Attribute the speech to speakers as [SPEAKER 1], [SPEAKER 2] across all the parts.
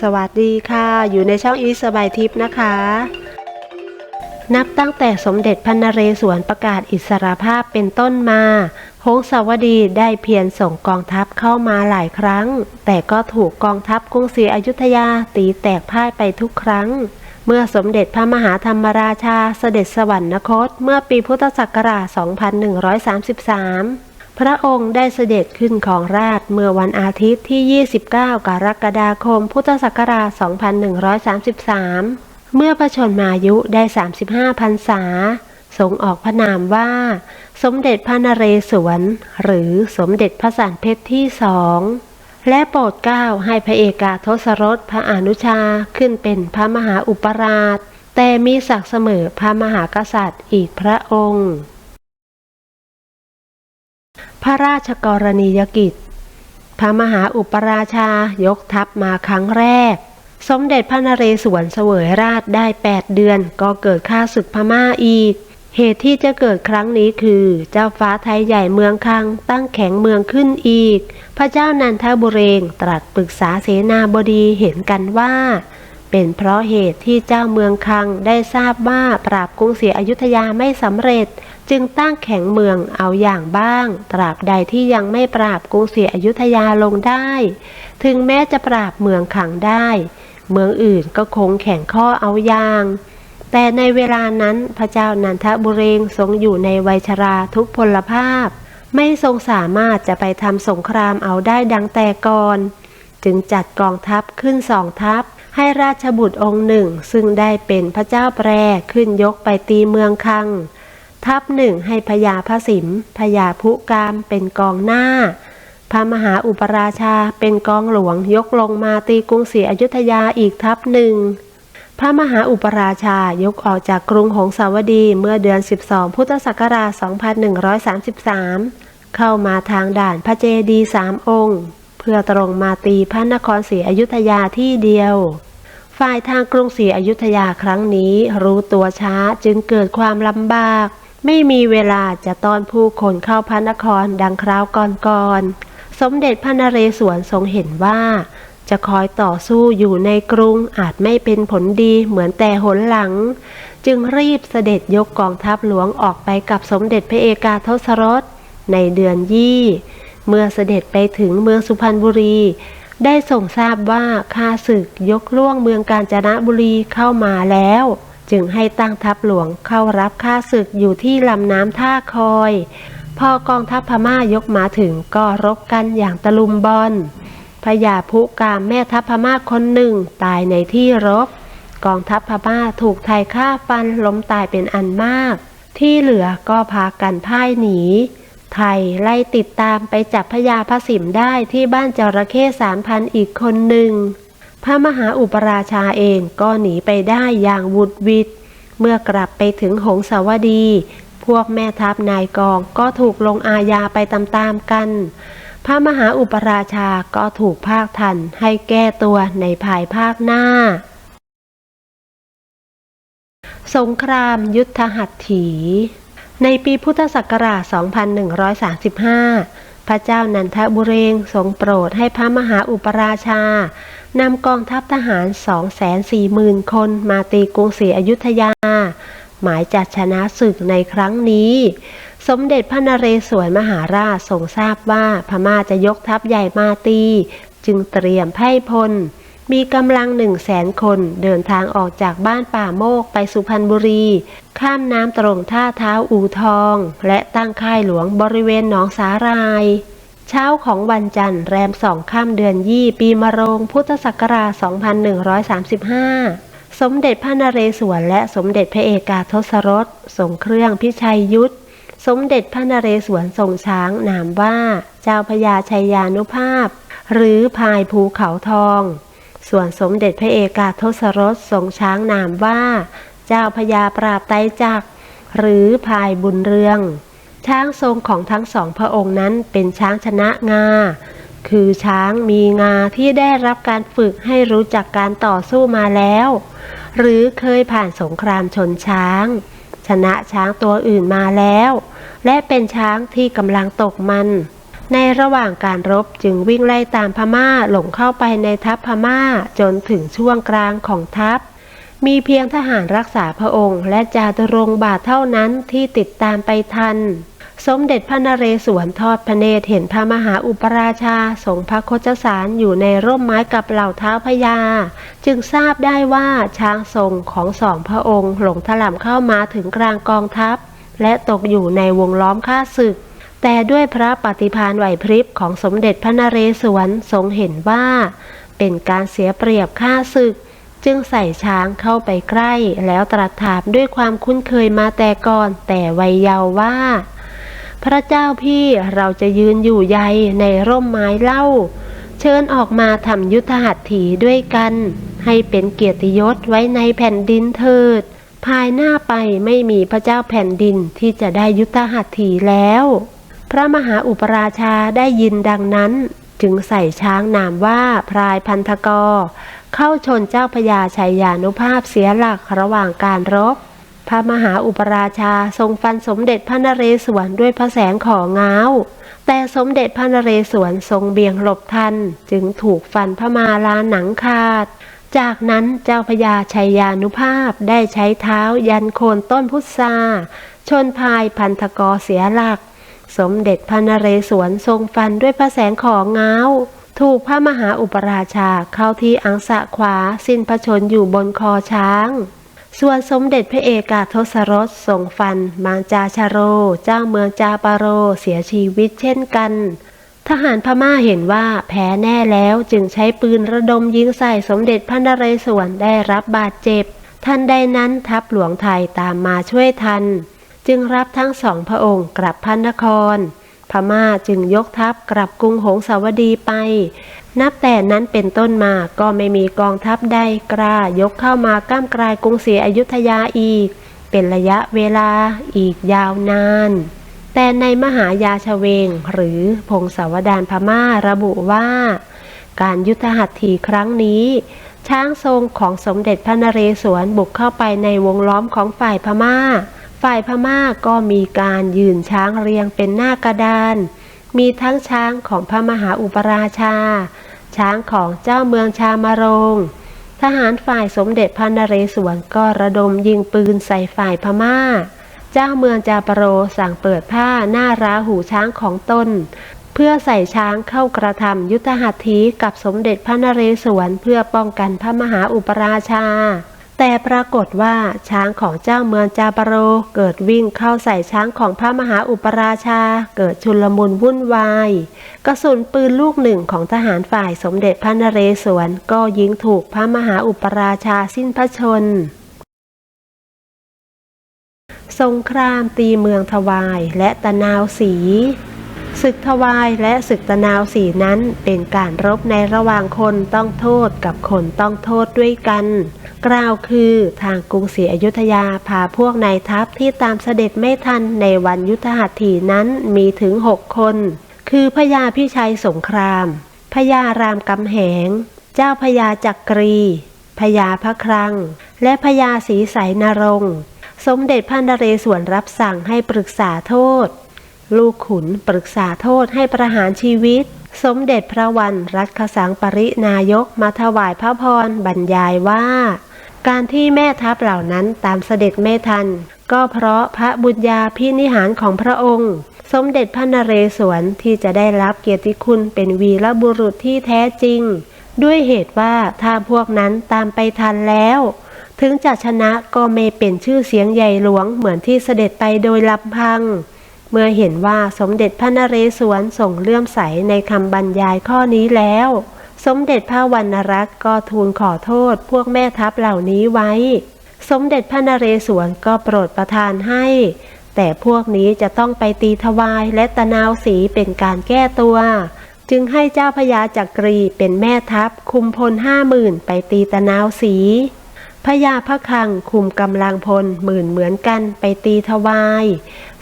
[SPEAKER 1] สวัสดีค่ะ อยู่ในช่องอีสบายทิพย์นะคะ นับตั้งแต่สมเด็จพระนเรศวรประกาศอิสรภาพเป็นต้นมาหงสาวดีได้เพียรส่งกองทัพเข้ามาหลายครั้ง แต่ก็ถูกกองทัพกรุงศรีอยุธยาตีแตกพ่ายไปทุกครั้ง เมื่อสมเด็จพระมหาธรรมราชาเสด็จสวรรคต เมื่อปีพุทธศักราช 2133 พระองค์ได้เสด็จขึ้นของราชเมื่อวันอาทิตย์ที่ 29 กรกฎาคม พุทธศักราช 2133 เมื่อพระชนมายุได้ 35พรรษา ทรงออกพระนามว่า สมเด็จพระนเรศวร หรือสมเด็จพระสันเพชรที่สอง และโปรดเกล้าให้พระเอกาทศรสพระอนุชาขึ้นเป็นพระมหาอุปราช แต่มีศักดิ์เสมอพระมหากษัตริย์อีกพระองค์ ระราชกรณียกิจ พระมหาอุปราชายกทัพมาครั้งแรก สมเด็จพระนเรศวรเสวยราชได้ 8 เดือน ก็เกิดข้าศึกพม่าอีก เหตุที่จะเกิดครั้งนี้คือ เจ้าฟ้าไทยใหญ่เมืองคัง ตั้งแข็งเมืองขึ้นอีก พระเจ้านันทบุเรงตรัสปรึกษาเสนาบดีเห็นกันว่าเป็นเพราะเหตุที่เจ้าเมืองคังได้ทราบว่าปราบกรุงศรีอยุธยาไม่สำเร็จ จึงตั้งแข็งเมืองเอาอย่างบ้าง ตราบใดที่ยังไม่ปราบกรุงศรีอยุธยาลงได้ ถึงแม้จะปราบเมืองขังได้ เมืองอื่นก็คงแข่งข้อเอาอย่าง แต่ในเวลานั้นพระเจ้านันทบุเรงทรงอยู่ในวัยชราทุกพลภาพ ไม่ทรงสามารถจะไปทำสงครามเอาได้ดังแต่ก่อน จึงจัดกองทัพขึ้นสองทัพให้ราชบุตรองค์หนึ่งซึ่งได้เป็นพระเจ้าแปรขึ้นยกไปตีเมืองคัง ทัพหนึ่งให้พญาพระสิมพญาพุกามเป็นกองหน้า พระมหาอุปราชาเป็นกองหลวงยกลงมาตีกรุงศรีอยุธยาอีกทัพหนึ่งพระมหาอุปราชายกออกจากกรุงหงสาวดีเมื่อเดือน 12 พุทธศักราช 2133 เข้ามาทางด่านพระเจดีสามองค์ เพื่อตรงมาตีพระนครศรีอยุธยาที่เดียว ฝ่ายทางกรุงศรีอยุธยาครั้งนี้รู้ตัวช้าจึงเกิดความลำบาก ไม่มีเวลาจะต้อนผู้คนเข้าพระนครดังคราวก่อนๆ สมเด็จพระนเรศวรทรงเห็นว่า จะคอยต่อสู้อยู่ในกรุงอาจไม่เป็นผลดีเหมือนแต่หนหลัง จึงรีบเสด็จยกกองทัพหลวงออกไปกับสมเด็จพระเอกาทศรสในเดือนยี่ เมื่อเสด็จไปถึงเมืองสุพรรณบุรี ได้ส่งทราบว่าข้าศึกยกล่วงเมืองกาญจนบุรีเข้ามาแล้ว จึงให้ตั้งทัพหลวงเข้ารับข้าศึกอยู่ที่ลำน้ำท่าคอย พอกองทัพพม่ายกมาถึงก็รบกันอย่างตะลุมบอลพญาพุกามแม่ทัพพม่าคนหนึ่งตายในที่รบ กองทัพพม่าถูกไทยฆ่าฟันล้มตายเป็นอันมาก ที่เหลือก็พากันพ่ายหนี ไทยไล่ติดตามไปจับพญาพระสิมได้ที่บ้านจระเข้สามพันอีกคนหนึ่ง พระมหาอุปราชาเองก็หนีไปได้อย่างวุดวิดเมื่อกลับไปถึงหงสาวดี พวกแม่ทัพนายกองก็ถูกลงอาญาไปตามๆกัน พระมหาอุปราชาก็ถูกภาคทันให้แก้ตัวในภายภาคหน้า สงครามยุทธหัตถี ในปีพุทธศักราช 2135 พระเจ้านันทบุเรงทรงโปรดให้พระมหาอุปราชา นำกองทัพทหาร 240,000 คนมาตีกรุงศรีอยุธยา หมายจัดชนะศึกในครั้งนี้ สมเด็จพระนเรศวรมหาราชทรงทราบว่าพม่าจะยกทัพใหญ่มาตี จึงเตรียมไพ่พล มีกำลังหนึ่งแสนคนเดินทางออกจากบ้านป่าโมกไปสุพรรณบุรี ข้ามน้ำตรงท่าเท้าอู่ทอง และตั้งค่ายหลวงบริเวณหนองสาราย เช้าของวันจันทร์แรมสองข้ามเดือนยี่ ปีมะโรง พุทธศักราช 2135 สมเด็จพระนเรศวรและสมเด็จพระเอกาทศรสส่งเครื่องพิชัยยุทธ สมเด็จพระนเรศวรทรงช้างนามว่า เจ้าพญาชัยยานุภาพ หรือพายภูเขาทอง ส่วนสมเด็จพระเอกาทศรสทรงช้างนามว่า เจ้าพญาปราบไตรจักหรือพายบุญเรือง ช้างทรงของทั้งสองพระองค์นั้นเป็นช้างชนะงา คือช้างมีงาที่ได้รับการฝึกให้รู้จักการต่อสู้มาแล้ว หรือเคยผ่านสงครามชนช้าง ชนะช้างตัวอื่นมาแล้ว และเป็นช้างที่กำลังตกมัน ในระหว่างการรบจึงวิ่งไล่ตามพม่าหลงเข้าไปในทัพพม่าจนถึงช่วงกลางของทัพมีเพียงทหารรักษาพระองค์และจาตุรงบาทเท่านั้นที่ติดตามไปทัน สมเด็จพระนเรศวรทอดพระเนตรเห็นพระมหาอุปราชาทรงพระโคจสารอยู่ในร่มไม้กับเหล่าเท้าพญา จึงทราบได้ว่าช้างทรงของสองพระองค์ หลงถล่มเข้ามาถึงกลางกองทัพ และตกอยู่ในวงล้อมฆ่าศึก แต่ด้วยพระปฏิภาณไหวพริบของสมเด็จพระนเรศวรทรงเห็นว่า เป็นการเสียเปรียบฆ่าศึก จึงใส่ช้างเข้าไปใกล้ แล้วตรัสถามด้วยความคุ้นเคยมาแต่ก่อนแต่วัยเยาว์ว่า พระเจ้าพี่เราจะยืนอยู่ใยในร่มไม้เล่า เชิญออกมาทำยุทธหัตถีด้วยกัน ให้เป็นเกียรติยศไว้ในแผ่นดินเถิด ภายหน้าไปไม่มีพระเจ้าแผ่นดินที่จะได้ยุทธหัตถีแล้ว พระมหาอุปราชาได้ยินดังนั้น จึงใส่ช้างนามว่าพรายพันธกร เข้าชนเจ้าพญาชัยยานุภาพเสียหลักระหว่างการรบ พระมหาอุปราชาทรงฟันสมเด็จพระนเรศวรด้วยพระแสงของง้าว แต่สมเด็จพระนเรศวรทรงเบี่ยงหลบทัน จึงถูกฟันพระมาลาหนังขาด จากนั้นเจ้าพญาชัยยานุภาพได้ใช้เท้ายันโคนต้นพุทราชนพายพันธกรเสียหลัก สมเด็จพระนเรศวรทรงฟันด้วยพระแสงของง้าวถูกพระมหาอุปราชาเข้าที่อังสะขวาสิ้นพระชนอยู่บนคอช้าง ส่วนสมเด็จพระเอกาทศรสทรงฟัน มางจาชาโร เจ้าเมืองจาปาโรเสียชีวิตเช่นกัน ทหารพม่าเห็นว่าแพ้แน่แล้วจึงใช้ปืนระดมยิงใส่สมเด็จพระนเรศวรได้รับบาดเจ็บ ทันใดนั้นทัพหลวงไทยตามมาช่วยทัน จึงรับทั้งสองพระองค์กลับพระนคร พม่าจึงยกทัพกลับกรุงหงสาวดีไป นับแต่นั้นเป็นต้นมาก็ไม่มีกองทัพใดกล้ายกเข้ามาก้ามกลายกรุงศรีอยุธยาอีก เป็นระยะเวลาอีกยาวนาน แต่ในมหายาชเวง หรือพงศาวดารพม่าระบุว่า การยุทธหัตถีครั้งนี้ ช้างทรงของสมเด็จพระนเรศวรบุกเข้าไปในวงล้อมของฝ่ายพม่า ฝ่ายพม่าก็มีการยืนช้างเรียงเป็นหน้ากระดาน มีทั้งช้างของพระมหาอุปราชา ช้างของเจ้าเมืองชามารง ทหารฝ่ายสมเด็จพระนเรศวรก็ระดมยิงปืนใส่ฝ่ายพม่า เจ้าเมืองจาปโรสั่งเปิดผ้าหน้าราหูช้างของตนเพื่อใส่ช้างเข้ากระทำยุทธหัตถีกับสมเด็จพระนเรศวรเพื่อป้องกันพระมหาอุปราชา แต่ปรากฏว่าช้างของเจ้าเมืองจาปโร เกิดวิ่งเข้าใส่ช้างของพระมหาอุปราชา เกิดชุลมุนวุ่นวาย กระสุนปืนลูกหนึ่งของทหารฝ่ายสมเด็จพระนเรศวรก็ยิงถูกพระมหาอุปราชาสิ้นพระชนสงครามตีเมืองทวายและตะนาวสีศึกทวายและศึกตะนาวสีนั้นเป็นการรบในระหว่างคนต้องโทษกับคนต้องโทษด้วยกัน กล่าวคือทางกรุงศรีอยุธยาพาพวกนายทัพที่ตามเสด็จไม่ทันในวันยุทธหัตถีนั้นมีถึงหกคน คือพญาพิชัยสงคราม พญารามกำแหง เจ้าพญาจักรี พญาพระครัง และพญาศรีใสนรงค์สมเด็จพระนเรศวรรับสั่งให้ปรึกษาโทษ ลูกขุนปรึกษาโทษให้ประหารชีวิต สมเด็จพระวันรัชสังปรินายกมาถวายพระพรบรรยายว่า การที่แม่ทัพเหล่านั้นตามเสด็จไม่ทัน ก็เพราะพระบุญญาพินิหารของพระองค์ สมเด็จพระนเรศวรที่จะได้รับเกียรติคุณเป็นวีรบุรุษที่แท้จริง ด้วยเหตุว่าถ้าพวกนั้นตามไปทันแล้ว ถึงจะชนะก็ไม่เป็นชื่อเสียงใหญ่หลวงเหมือนที่เสด็จไปโดยลำพัง เมื่อเห็นว่าสมเด็จพระนเรศวรส่งเลื่อมใสในคำบรรยายข้อนี้แล้ว สมเด็จพระวรรณรัตน์ก็ทูลขอโทษพวกแม่ทัพเหล่านี้ไว้ สมเด็จพระนเรศวรก็โปรดประทานให้ แต่พวกนี้จะต้องไปตีทวายและตะนาวสีเป็นการแก้ตัว จึงให้เจ้าพญาจักรีเป็นแม่ทัพคุมพลห้าหมื่นไปตีตะนาวสีพญาพระคังคุมกำลังพลหมื่นเหมือนกันไปตีทวาย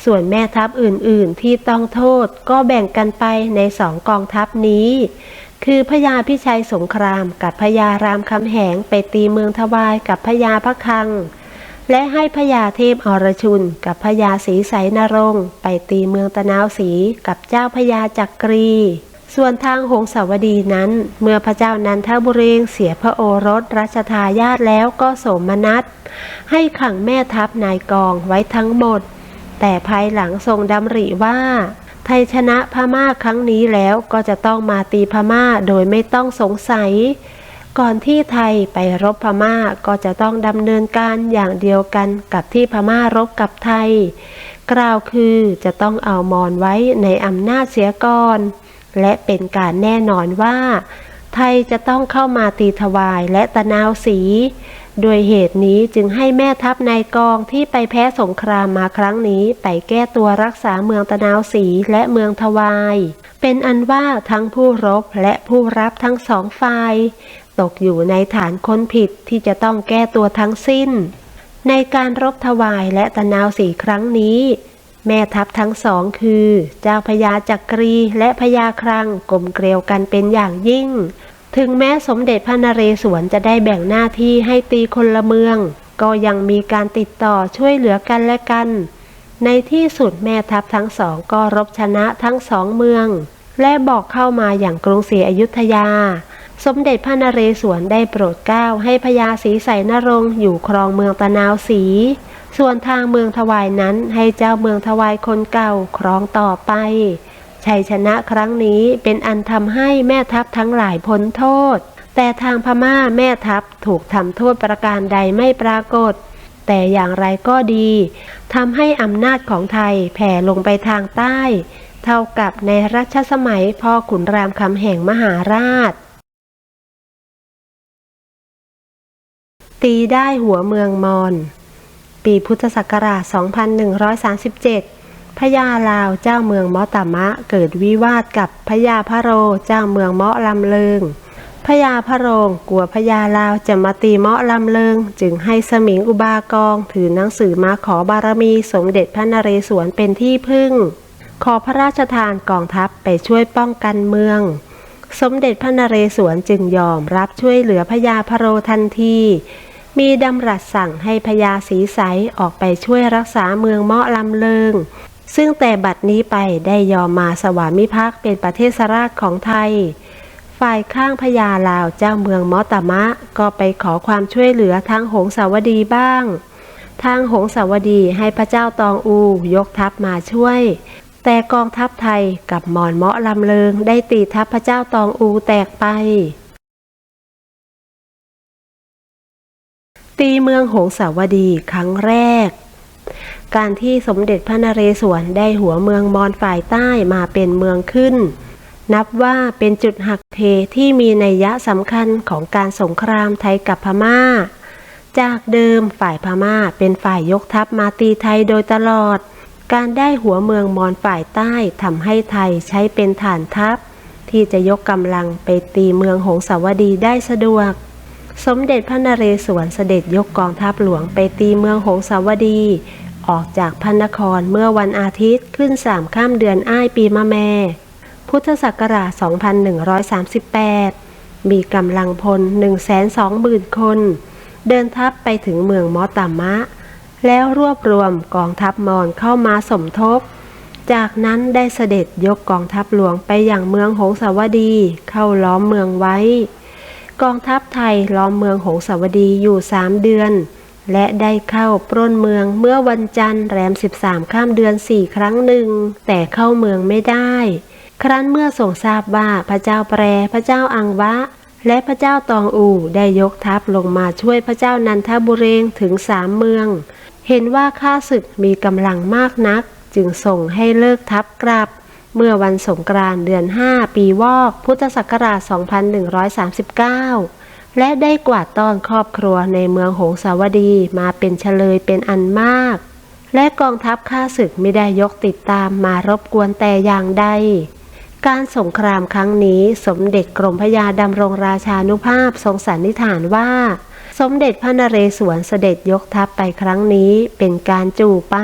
[SPEAKER 1] ส่วนแม่ทัพอื่นๆที่ต้องโทษก็แบ่งกันไปในสองกองทัพนี้ คือพญาพิชัยสงครามกับพญารามคำแหงไปตีเมืองทวายกับพญาพระคัง และให้พญาเทพอรชุน กับพญาศรีไสนรงไปตีเมืองตะนาวศรีกับเจ้าพญาจักรีส่วนทางหงสาวดีนั้น เมื่อพระเจ้านันทบุรีเสียพระโอรสรัชทายาทแล้วก็โสมนัส ให้ขังแม่ทัพนายกองไว้ทั้งหมด แต่ภายหลังทรงดำริว่า ไทยชนะพม่าครั้งนี้แล้วก็จะต้องมาตีพม่าโดยไม่ต้องสงสัย ก่อนที่ไทยไปรบพม่าก็จะต้องดำเนินการอย่างเดียวกันกับที่พม่ารบกับไทย กล่าวคือจะต้องเอามอนไว้ในอำนาจเสียก่อน และเป็นการแน่นอนว่า ไทยจะต้องเข้ามาตีถวายและตะนาวสี โดยเหตุนี้จึงให้แม่ทัพนายกองที่ไปแพ้สงครามมาครั้งนี้ ไปแก้ตัวรักษาเมืองตะนาวสีและเมืองทวาย เป็นอันว่าทั้งผู้รบและผู้รับทั้งสองฝ่าย ตกอยู่ในฐานคนผิดที่จะต้องแก้ตัวทั้งสิ้น ในการรบถวายและตะนาวสีครั้งนี้ แม่ทัพทั้งสองคือ เจ้าพญาจักรีและพญาครังกลมเกลียวกันเป็นอย่างยิ่ง ถึงแม้สมเด็จพระนเรศวรจะได้แบ่งหน้าที่ให้ตีคนละเมือง ก็ยังมีการติดต่อช่วยเหลือกันและกัน ในที่สุดแม่ทัพทั้งสองก็รบชนะทั้งสองเมือง และบอกเข้ามาอย่างกรุงศรีอยุธยา สมเด็จพระนเรศวรได้โปรดเกล้าให้พญาศรีไสนรงอยู่ครองเมืองตะนาวศรีส่วนทางเมืองทวายนั้นให้เจ้าเมืองทวายคนเก่าครองต่อไป ชัยชนะครั้งนี้เป็นอันทำให้แม่ทัพทั้งหลายพ้นโทษ แต่ทางพม่าแม่ทัพถูกทำโทษประการใดไม่ปรากฏ แต่อย่างไรก็ดีทำให้อำนาจของไทยแผ่ลงไปทางใต้ เท่ากับในรัชสมัยพ่อขุนรามคำแห่งมหาราช ตีได้หัวเมืองมอญปีพุทธศักราช 2137 พญาลาวเจ้าเมืองมอตามะเกิดวิวาทกับพญาพระโรเจ้าเมืองเมาะลำเลิงพญาพระโรงกลัวพญาลาวจะมาตีเมาะลำเลิง จึงให้สมิงอุบากอง ถือหนังสือมาขอบารมีสมเด็จพระนเรศวรเป็นที่พึ่ง ขอพระราชทานกองทัพไปช่วยป้องกันเมือง สมเด็จพระนเรศวรจึงยอมรับช่วยเหลือพญาพระโรทันที มีดำรัสสั่งให้พญาศรีใสออกไปช่วยรักษาเมืองเมาะลำเลิง ซึ่งแต่บัดนี้ไปได้ยอมมาสวามิภักดิ์เป็นประเทศราชของไทย ฝ่ายข้างพญาลาวเจ้าเมืองมอตมะ ก็ไปขอความช่วยเหลือทางหงสาวดีบ้าง ทางหงสาวดีให้พระเจ้าตองอูยกทัพมาช่วย แต่กองทัพไทยกับมอนเมาะลำเลิงได้ตีทัพพระเจ้าตองอูแตกไปตีเมืองหงสาวดีครั้งแรก การที่สมเด็จพระนเรศวรได้หัวเมืองมอญฝ่ายใต้มาเป็นเมืองขึ้น นับว่าเป็นจุดหักเหที่มีนัยยะสำคัญของการสงครามไทยกับพม่า จากเดิมฝ่ายพม่าเป็นฝ่ายยกทัพมาตีไทยโดยตลอด การได้หัวเมืองมอญฝ่ายใต้ทำให้ไทยใช้เป็นฐานทัพ ที่จะยกกำลังไปตีเมืองหงสาวดีได้สะดวกสมเด็จพระนเรศวรเสด็จยกกองทัพหลวงไปตีเมืองหงสาวดี ออกจากพระนครเมื่อวันอาทิตย์ขึ้นสามข้ามเดือนอ้ายปีมะแม่ พุทธศักราช 2138 มีกำลังพล 120,000 คน เดินทัพไปถึงเมืองมอตามะ แล้วรวบรวมกองทัพมอญเข้ามาสมทบ จากนั้นได้เสด็จยกกองทัพหลวงไปอย่างเมืองหงสาวดี เข้าล้อมเมืองไว้ กองทัพไทยล้อมเมืองหงสาวดีอยู่สามเดือน และได้เข้าปล้นเมืองเมื่อวันจันทร์แรม 13 ข้ามเดือนสี่ครั้งหนึ่ง แต่เข้าเมืองไม่ได้ ครั้นเมื่อทรงทราบว่าพระเจ้าแปร พระเจ้าอังวะ และพระเจ้าตองอูได้ยกทัพลงมาช่วยพระเจ้านันทบุเรงถึงสามเมือง เห็นว่าข้าศึกมีกำลังมากนัก จึงส่งให้เลิกทัพกลับ เมื่อวันสงกรานต์เดือน 5 ปีวอก พุทธศักราช 2139 และได้กวาดต้อนครอบครัวในเมืองหงสาวดีมาเป็นเฉลยเป็นอันมาก และกองทัพข้าศึกไม่ได้ยกติดตามมารบกวนแต่อย่างใด การสงครามครั้งนี้สมเด็จกรมพยาดำรงราชานุภาพทรงสันนิษฐานว่า สมเด็จพระนเรศวรเสด็จยกทัพไปครั้งนี้เป็นการจู่ไป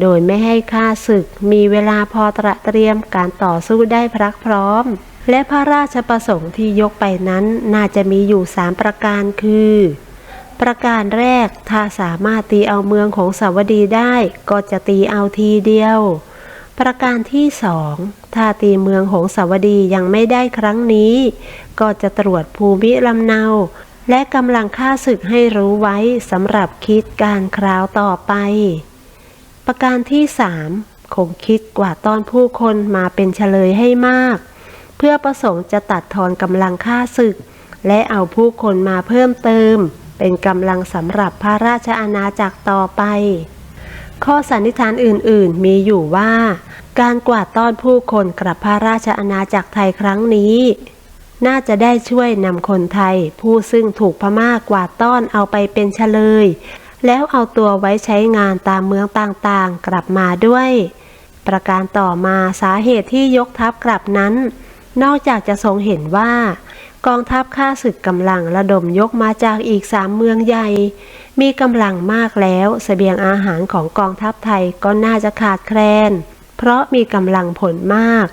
[SPEAKER 1] โดยไม่ให้ข้าศึกมีเวลาพอตระเตรียมการต่อสู้ได้พรักพร้อม และพระราชประสงค์ที่ยกไปนั้นน่าจะมีอยู่สามประการคือ ประการแรกถ้าสามารถตีเอาเมืองของสาวดีได้ก็จะตีเอาทีเดียว ประการที่สองถ้าตีเมืองของสาวดียังไม่ได้ครั้งนี้ ก็จะตรวจภูมิลำเนา และกำลังค่าศึกให้รู้ไว้สำหรับคิดการคราวต่อไป ประการที่สามคงคิดกว่าต้อนผู้คนมาเป็นเฉลยให้มาก เพื่อประสงค์จะตัดทอนกำลังค่าศึก และเอาผู้คนมาเพิ่มเติม เป็นกำลังสำหรับพระราชอาณาจักรต่อไป ข้อสันนิษฐานอื่นๆ มีอยู่ว่า การกวาดต้อนผู้คนกลับพระราชอาณาจักรไทยครั้งนี้ น่าจะได้ช่วยนำคนไทย ผู้ซึ่งถูกพม่ากวาดต้อนเอาไปเป็นเฉลย แล้วเอาตัวไว้ใช้งานตามเมืองต่างๆ กลับมาด้วย ประการต่อมาสาเหตุที่ยกทัพกลับนั้น นอกจากจะทรงเห็นว่า กองทัพข้าศึกกำลังระดมยกมาจากอีกสามเมืองใหญ่ มีกำลังมากแล้วเสบียงอาหารของกองทัพไทยก็น่าจะขาดแคลน เพราะมีกำลังผลมาก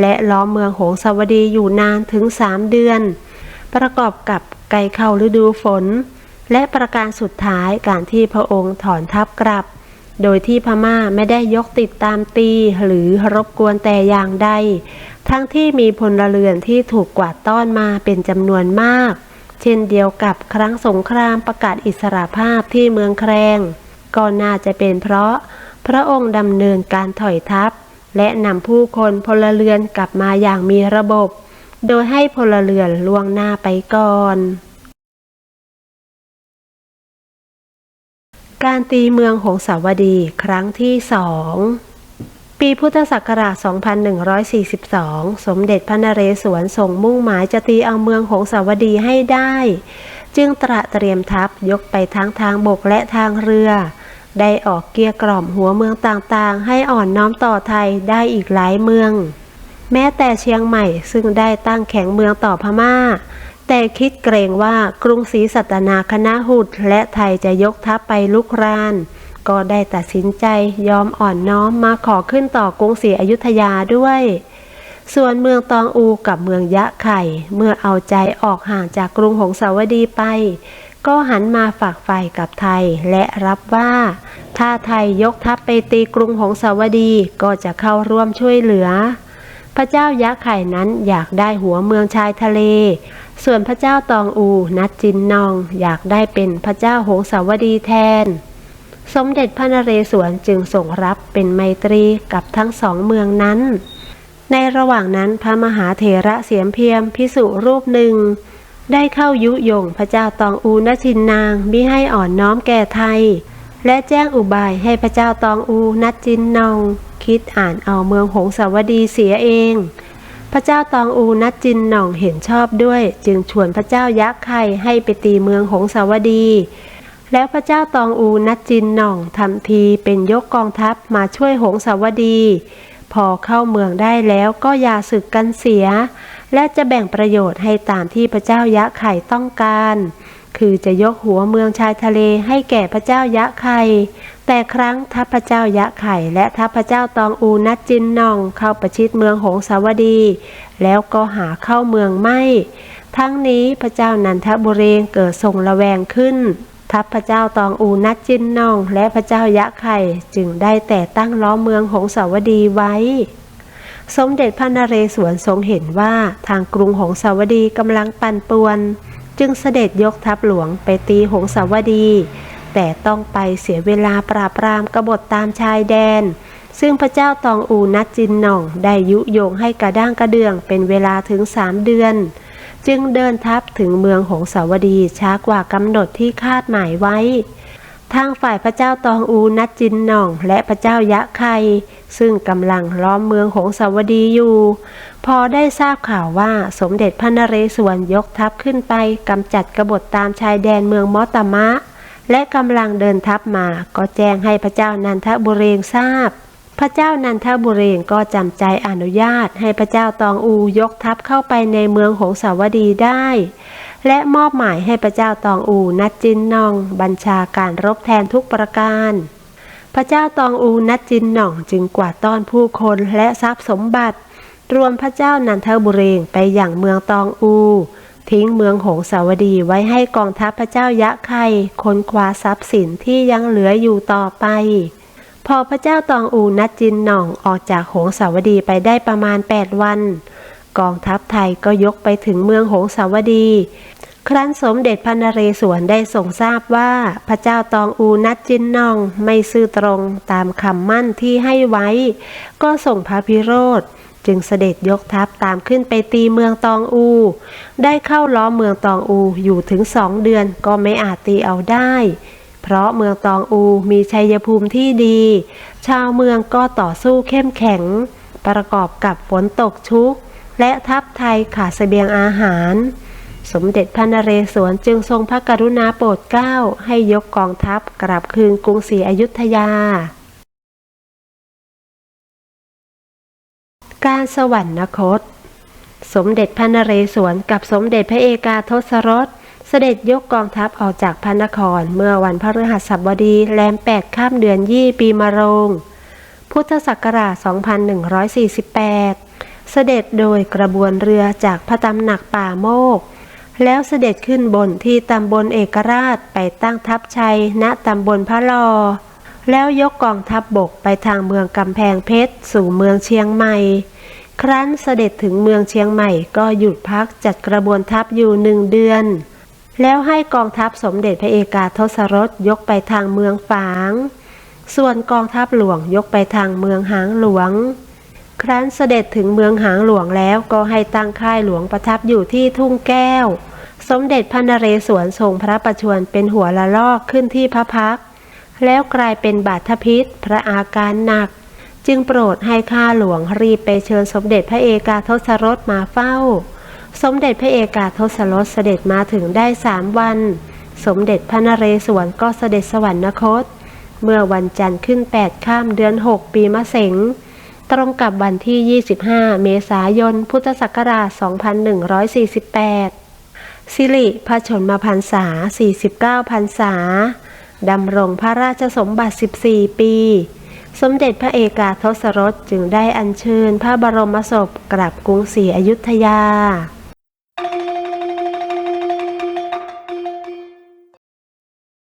[SPEAKER 1] และล้อมเมืองหงสาวดีอยู่นานถึงสามเดือน ประกอบกับไกลเข้าฤดูฝน และประการสุดท้ายการที่พระองค์ถอนทัพกลับ โดยที่พม่าไม่ได้ยกติดตามตีหรือรบกวนแต่อย่างใด ทั้งที่มีพลเรือนที่ถูกกวาดต้อนมาเป็นจำนวนมาก เช่นเดียวกับครั้งสงครามประกาศอิสรภาพที่เมืองแครงก็น่าจะเป็นเพราะพระองค์ดำเนินการถอยทัพ และนำผู้คนพลเรือนกลับมาอย่างมีระบบ โดยให้พลเรือนล่วงหน้าไปก่อน การตีเมืองหงสาวดีครั้งที่สอง ปีพุทธศักราช 2142 สมเด็จพระนเรศวรทรงมุ่งหมายจะตีเอาเมืองหงสาวดีให้ได้ จึงตระเตรียมทัพยกไปทั้งทางบกและทางเรือ ได้ออกเกลี้ยกล่อมหัวเมืองต่างๆ ให้อ่อนน้อมต่อไทยได้อีกหลายเมือง แม้แต่เชียงใหม่ซึ่งได้ตั้งแข็งเมืองต่อพม่า แต่คิดเกรงว่ากรุงศรีสัตนาคณะหุดและไทยจะยกทัพไปลุกราน ก็ได้ตัดสินใจยอมอ่อนน้อมมาขอขึ้นต่อกรุงศรีอยุธยาด้วย ส่วนเมืองตองอูกับเมืองยะไข่ เมื่อเอาใจออกห่างจากกรุงหงสาวดีไป ก็หันมาฝากไฟกับไทยและรับว่า ถ้าไทยยกทัพไปตีกรุงหงสาวดีก็จะเข้าร่วมช่วยเหลือ พระเจ้ายะไข่นั้นอยากได้หัวเมืองชายทะเล ส่วนพระเจ้าตองอูนัดจินนอง อยากได้เป็นพระเจ้าหงสาวดีแทน สมเด็จพระนเรศวรจึงส่งรับเป็นไมตรีกับทั้งสองเมืองนั้น ในระหว่างนั้นพระมหาเถระเสียมเพียมพิสุรูปหนึ่ง ได้เข้ายุยงพระเจ้าตองอูนชินนางมิให้อ่อนน้อมแก่ไทย และแจ้งอุบายให้พระเจ้าตองอูนัดจินนอง คิดอ่านเอาเมืองหงสาวดีเสียเอง พระเจ้าตองอูนัดจินนองเห็นชอบด้วย จึงชวนพระเจ้ายักษ์ไข่ให้ไปตีเมืองหงสาวดี แล้วพระเจ้าตองอูนัดจินหน่องทำทีเป็นยกกองทัพมาช่วยหงสาวดี พอเข้าเมืองได้แล้วก็อย่าศึกกันเสีย และจะแบ่งประโยชน์ให้ตามที่พระเจ้ายะไข่ต้องการคือจะยกหัวเมืองชายทะเลให้แก่พระเจ้ายะไข่ แต่ครั้งทัพพระเจ้ายะไข่และทัพพระเจ้าตองอูนัดจินนองเข้าประชิดเมืองหงสาวดี แล้วก็หาเข้าเมืองไม่ ทั้งนี้พระเจ้านันทบุเรงเกิดทรงระแวงขึ้น ทัพพระเจ้าตองอูนัดจินนอง และพระเจ้ายะไข่จึงได้แต่ตั้งล้อมเมืองหงสาวดีไว้ สมเด็จพระนเรศวรทรงเห็นว่าทางกรุงหงสาวดีกำลังปั่นป่วน จึงเสด็จยกทัพหลวงไปตีหงสาวดี แต่ต้องไปเสียเวลาปราบปรามกบฏตามชายแดน ซึ่งพระเจ้าตองอูนัดจินนอง ได้ยุโยงให้กระด้างกระเดื่องเป็นเวลาถึงสามเดือน จึงเดินทัพถึงเมืองหงสาวดีช้ากว่ากำหนดที่คาดหมายไว้ทางฝ่ายพระเจ้าตองอูนัดจินหน่อง และพระเจ้ายะไคซึ่งกำลังล้อมเมืองหงสาวดีอยู่ พอได้ทราบข่าวว่าสมเด็จพระนเรศวรยกทัพขึ้นไปกำจัดกบฏตามชายแดนเมืองมอตมะ และกำลังเดินทัพมาก็แจ้งให้พระเจ้านันทบุเรงทราบ พระเจ้านันทบุเรงก็จำใจอนุญาตให้พระเจ้าตองอูยกทัพเข้าไปในเมืองหงสาวดีได้ และมอบหมายให้พระเจ้าตองอูนัดจินนอง บัญชาการรบแทนทุกประการ พระเจ้าตองอูนัดจินหน่องจึงกวาดต้อนผู้คนและทรัพย์สมบัติ รวมพระเจ้านันทบุเรงไปอย่างเมืองตองอู ทิ้งเมืองหงสาวดีไว้ให้กองทัพพระเจ้ายะไข่ค้นคว้าทรัพย์สินที่ยังเหลืออยู่ต่อไป พอพระเจ้าตองอูนัดจินหน่องออกจากหงสาวดีไปได้ประมาณ 8 วัน กองทัพไทยก็ยกไปถึงเมืองหงสาวดี ครั้นสมเด็จพระนเรศวรได้ทรงทราบว่าพระเจ้าตองอูนัดจินนองไม่ซื่อตรงตามคำมั่นที่ให้ไว้ ก็ส่งพระพิโรธ จึงเสด็จยกทัพตามขึ้นไปตีเมืองตองอู ได้เข้าล้อมเมืองตองอูอยู่ถึงสองเดือนก็ไม่อาจตีเอาได้ เพราะเมืองตองอูมีชัยภูมิที่ดี ชาวเมืองก็ต่อสู้เข้มแข็ง ประกอบกับฝนตกชุก และทัพไทยขาดเสบียงอาหาร สมเด็จพระนเรศวรจึงทรงพระกรุณาโปรดเกล้าให้ยกกองทัพกลับคืนกรุงศรีอยุธยา การสวรรคต สมเด็จพระนเรศวรกับสมเด็จพระเอกาทศรสเสด็จยกกองทัพออกจากพระนคร เมื่อวันพฤหัสบดีแรมแปดข้ามเดือนยี่ปีมะโรง พุทธศักราช 2148 เสด็จโดยกระบวนเรือจากพระตำหนักป่าโมก แล้วเสด็จขึ้นบนที่ตำบลเอกราชไปตั้งทัพชัยณตำบลพระลอ แล้วยกกองทัพบบกไปทางเมืองกำแพงเพชร สู่เมืองเชียงใหม่ ครั้นเสด็จถึงเมืองเชียงใหม่ก็หยุดพักจัดกระบวนทัพอยู่หนึ่งเดือน แล้วให้กองทัพสมเด็จพระเอกาทศรสยกไปทางเมืองฝาง ส่วนกองทัพหลวงยกไปทางเมืองหางหลวง ครั้นเสด็จถึงเมืองหางหลวงแล้วก็ให้ตั้งค่ายหลวงประทับอยู่ที่ทุ่งแก้ว สมเด็จพระนเรศวรทรงพระประชวรเป็นหัวละลอกขึ้นที่พระพัก แล้วกลายเป็นบาทพิษพระอาการหนัก จึงโปรดให้ข้าหลวงรีบไปเชิญสมเด็จพระเอกาทศรสมาเฝ้า สมเด็จพระเอกาทศรสเสด็จมาถึงได้สามวัน สมเด็จพระนเรศวรก็เสด็จสวรรคต เมื่อวันจันทร์ขึ้น8ข้ามเดือน6ปีมะเสงตรงกับวันที่ 25 เมษายน พุทธศักราช 2148 สิริพระชนมพรรษา 49 พรรษา ดำรงพระราชสมบัติ 14 ปี สมเด็จพระเอกาทศรสจึงได้อัญเชิญพระบรมศพกลับกรุงศรีอยุธยา